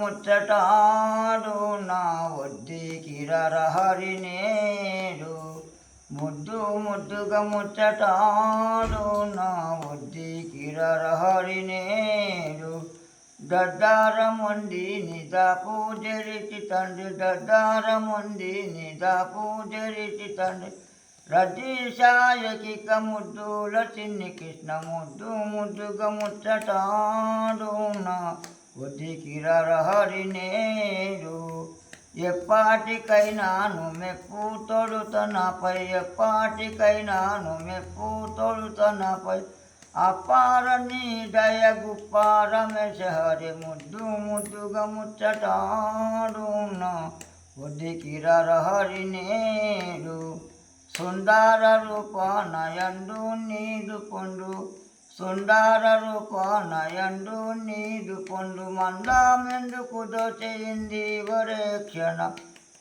ముచ్చటాడు నా వద్ది కిరహరి నేడు. ముద్దు ముద్దుగా ముచ్చటాడు నా వద్ది కిరహరి నేడు. దద్దారముంది నిదా పూజరితి తండ్రి దద్దారముంది నిదా పూజరితి తండ్రి. రజీషాయకి ముద్దుల చిన్ని కృష్ణ ముద్దు ముద్దుగా ముచ్చటాడు నా ఉదికిరహరి నేడు. ఎప్పాటికైనాను మెప్పు తొడుతనపై ఎప్పటికైనాను మెప్పు తొడుతనపై అపార నీ దయ గుప్పార ముద్దు ముద్దుగా ముచ్చటాడు నా రహరి నేడు. సుందర రూప నయండు నీదు పొండు సుందర రూప నయండు నీదు పొందు మందమెందుకు దోచేయింది ఒరే క్షణ.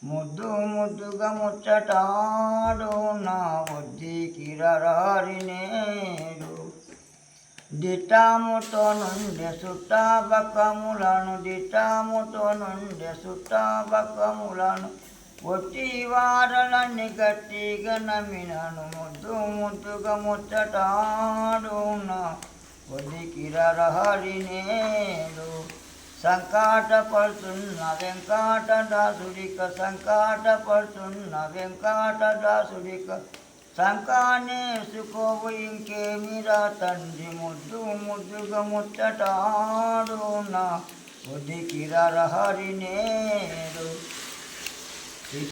ముద్దు ముద్దుగా ముచ్చటాడు నా వద్ది కిరరారి నేడు. దిటాముతో నుండి సుట్టాబకములను దిటాముతో నుండి సుట్టాబకములను ఒట్టి వారలన్నీ గట్టిగా నమ్మినను ముద్దు ముద్దుగా ముచ్చటాడు నా వెంకాట దాసుడిక సంకాటపడుతున్న వెంకటదాసుడిక సంకాటపడుతున్న వెంకటదాసుడిక సంకానేసుకోవు ఇంకేమిరా తండ్రి? ముద్దు ముద్దుగా ముచ్చటాడు నా ఒదికిరహరి నేడు